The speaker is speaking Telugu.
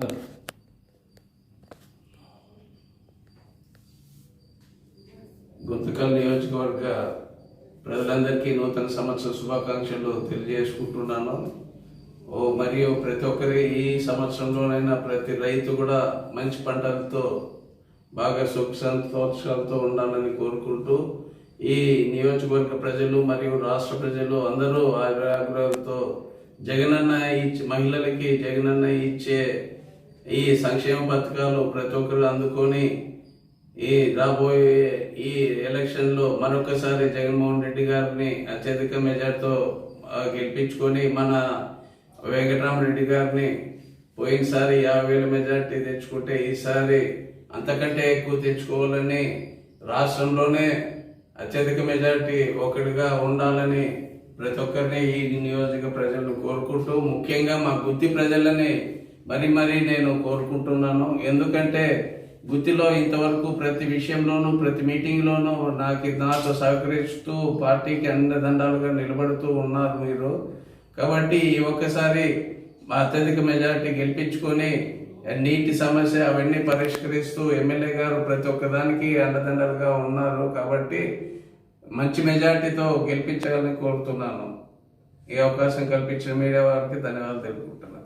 嗯。గుంతకల్ నియోజకవర్గ ప్రజలందరికీ నూతన సంవత్సర శుభాకాంక్షలు తెలియజేసుకుంటున్నాను. ఓ మరియు ప్రతి ఒక్కరి ఈ సంవత్సరంలోనైనా ప్రతి రైతు కూడా మంచి పంటలతో బాగా సుఖ సంతోషాలతో ఉండాలని కోరుకుంటూ ఈ నియోజకవర్గ ప్రజలు మరియు రాష్ట్ర ప్రజలు అందరూ ఆగ్రహాలతో జగనన్న ఇచ్చే మహిళలకి జగనన్న ఇచ్చే ఈ సంక్షేమ పథకాలు ప్రతి ఒక్కరు అందుకొని ఈ రాబోయే ఈ ఎలక్షన్లో మరొకసారి జగన్మోహన్ రెడ్డి గారిని అత్యధిక మెజార్టీతో గెలిపించుకొని మన వెంకటరామరెడ్డి గారిని పోయినసారి యాభై వేల మెజార్టీ తెచ్చుకుంటే ఈసారి అంతకంటే ఎక్కువ తెచ్చుకోవాలని రాష్ట్రంలోనే అత్యధిక మెజార్టీ ఒకటిగా ఉండాలని ప్రతి ఒక్కరిని ఈ నియోజక ప్రజలను కోరుకుంటూ ముఖ్యంగా మా గుత్తి ప్రజలని మరి మరీ నేను కోరుకుంటున్నాను. ఎందుకంటే గుత్తిలో ఇంతవరకు ప్రతి విషయంలోనూ ప్రతి మీటింగ్లోనూ నాకు నాతో సహకరిస్తూ పార్టీకి అండదండాలుగా నిలబడుతూ ఉన్నారు మీరు. కాబట్టి ఈ ఒక్కసారి అత్యధిక మెజారిటీ గెలిపించుకొని నీటి సమస్య అవన్నీ పరిష్కరిస్తూ ఎమ్మెల్యే గారు ప్రతి ఒక్కదానికి అండదండలుగా ఉన్నారు కాబట్టి మంచి మెజారిటీతో గెలిపించాలని కోరుతున్నాను. ఈ అవకాశం కల్పించిన మీడియా వారికి ధన్యవాదాలు తెలుపుకుంటున్నాను